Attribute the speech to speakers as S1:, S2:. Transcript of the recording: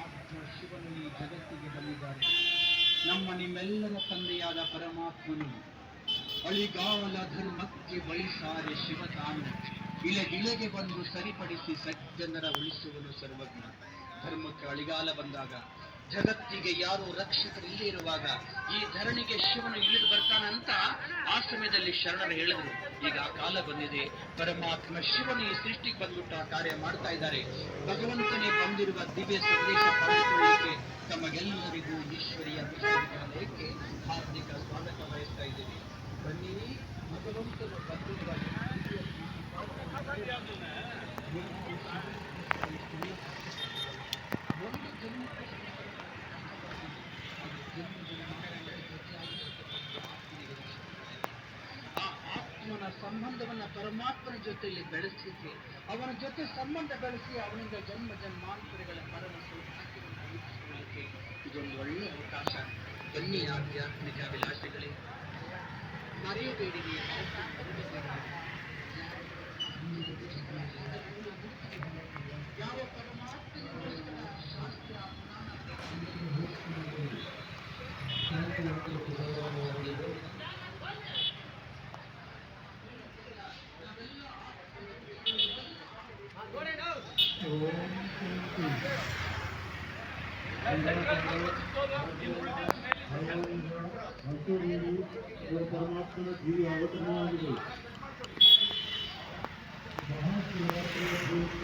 S1: ಪರಮಾತ್ಮ ಶಿವನು ಈ ಜಗತ್ತಿಗೆ ಬಂದಿದ್ದಾರೆ ನಮ್ಮ ನಿಮ್ಮೆಲ್ಲರ ತಂದೆಯಾದ ಪರಮಾತ್ಮನು ಅಳಿಗಾಲ ಧರ್ಮಕ್ಕೆ ಬಯಸಾರೆ ಶಿವ ತಾನು ಇಳೆಗಿಳೆಗೆ ಬಂದು ಸರಿಪಡಿಸಿ ಸಜ್ಜನರ ಉಳಿಸುವುದು ಸರ್ವಜ್ಞ. ಧರ್ಮಕ್ಕೆ ಅಳಿಗಾಲ ಬಂದಾಗ ಜಗತ್ತಿಗೆ ಯಾರು ರಕ್ಷಕರಿಲ್ಲೇ ಇರುವಾಗ ಈ ಧರಣಿಗೆ ಶಿವನು ಇಳಿದು ಬರ್ತಾನಂತ ಆ ಸಮಯದಲ್ಲಿ ಶರಣರು ಹೇಳಿದರು. ಈಗ ಆ ಕಾಲ ಬಂದಿದೆ. ಪರಮಾತ್ಮ ಶಿವನು ಈ ಸೃಷ್ಟಿಗೆ ಬಂದ್ಬಿಟ್ಟು ಆ ಕಾರ್ಯ ಮಾಡ್ತಾ ಇದ್ದಾರೆ. ಭಗವಂತನೇ ಬಂದಿರುವ ದಿವ್ಯ ಸಂದೇಶ ಪಡೆದುಕೊಳ್ಳಿಕ್ಕೆ ತಮಗೆಲ್ಲರಿಗೂ ಈಶ್ವರಿಯ ವಿಶ್ವವಿದ್ಯಾಲಯಕ್ಕೆ ಹಾರ್ದಿಕ ಸ್ವಾಗತ ಬಯಸ್ತಾ ಇದ್ದೀವಿ ಬನ್ನಿ, ಭಗವಂತನು ಬಂದಿರುವ ಈ ದಿವ್ಯ ಒಂದು ಜನ್ಮಕ್ಕೆ ಆ ಆತ್ಮನ ಸಂಬಂಧವನ್ನ ಪರಮಾತ್ಮನ ಜೊತೆಯಲ್ಲಿ ಬೆಳೆಸಲಿಕ್ಕೆ ಅವನ ಜೊತೆ ಸಂಬಂಧ ಬೆಳೆಸಿ ಅವನಿಂದ ಜನ್ಮ ಜನ್ಮಾಂತರಗಳ ಪರಮ ಸೌಭಾಗ್ಯವನ್ನು ರೂಪಿಸಿಕೊಳ್ಳಿಕ್ಕೆ ಇದೊಂದು ಒಳ್ಳೆಯ ಅವಕಾಶ. ಬನ್ನಿ ಆಧ್ಯಾತ್ಮಿಕ ಅಭಿಲಾಷೆಗಳೇ. ಮರೆಯಬೇಡಿರಿ ಯಾವ ಪರಮಾತ್ಮನಿಗೋಸ್ಕರ ಶಾಸ್ತ್ರ
S2: ಪರಮಾತ್ಮನ ಜೀವಿ ಅವತರಣವಾಗಿದೆ ಮಹಾಶಿವರಾತ್ರಿಯ ಪ್ರಯುಕ್ತ